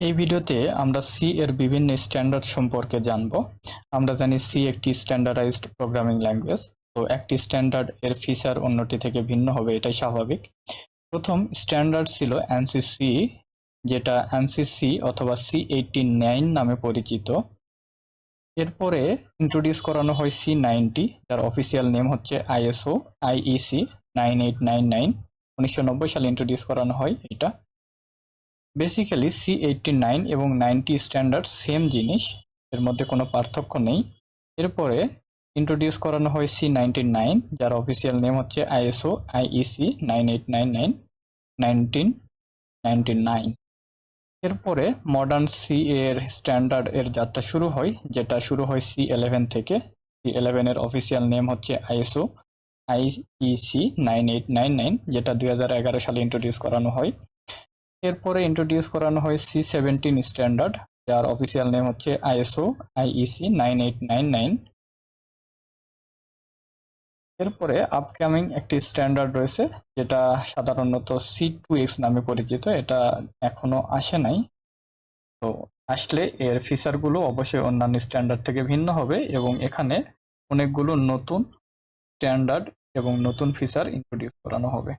এই ভিডিওতে আমরা সি এর বিভিন্ন স্ট্যান্ডার্ড সম্পর্কে জানব। আমরা জানি সি একটি স্ট্যান্ডার্ডাইজড প্রোগ্রামিং ল্যাঙ্গুয়েজ তো একটি স্ট্যান্ডার্ড এর ফিচার অন্যটি থেকে ভিন্ন হবে, এটাই স্বাভাবিক। প্রথম স্ট্যান্ডার্ড ছিল এনসিসি যেটা এনসিসি অথবা সি এইটটি নাইন নামে পরিচিত। এরপরে ইন্ট্রোডিউস করানো হয় সি নাইনটি যার অফিসিয়াল নেম হচ্ছে ISO IEC nine eight nine nine উনিশশো নব্বই সালে ইন্ট্রোডিউস করানো হয় এটা। বেসিক্যালি সি এইটটি নাইন এবং নাইনটি স্ট্যান্ডার্ড সেম জিনিস, এর মধ্যে কোনো পার্থক্য নেই। এরপরে ইন্ট্রোডিউস করানো হয় সি নাইনটি নাইন যার অফিসিয়াল নেম হচ্ছে ISO IEC nine eight nine nine nineteen ninety nine এরপরে মডার্ন সি এর স্ট্যান্ডার্ড এর যাত্রা শুরু হয়, যেটা শুরু হয় সি ইলেভেন থেকে। সি ইলেভেনের অফিসিয়াল নেম হচ্ছে ISO IEC nine eight nine nine যেটা দুই হাজার এগারো সালে ইন্ট্রোডিউস করানো হয়। এরপরে ইন্ট্রোডিউস করানো হয় সি সেভেন্টিন স্ট্যান্ডার্ড যার অফিসিয়াল নেম হচ্ছে ISO IEC nine eight nine nine এরপরে আপকামিং একটি স্ট্যান্ডার্ড রয়েছে, যেটা সাধারণত সি টু এক্স নামে পরিচিত, এটা এখনও আসে নাই। তো আসলে এর ফিচারগুলো অবশ্যই অন্যান্য স্ট্যান্ডার্ড থেকে ভিন্ন হবে এবং এখানে অনেকগুলো নতুন স্ট্যান্ডার্ড এবং নতুন ফিচার ইন্ট্রোডিউস করানো হবে।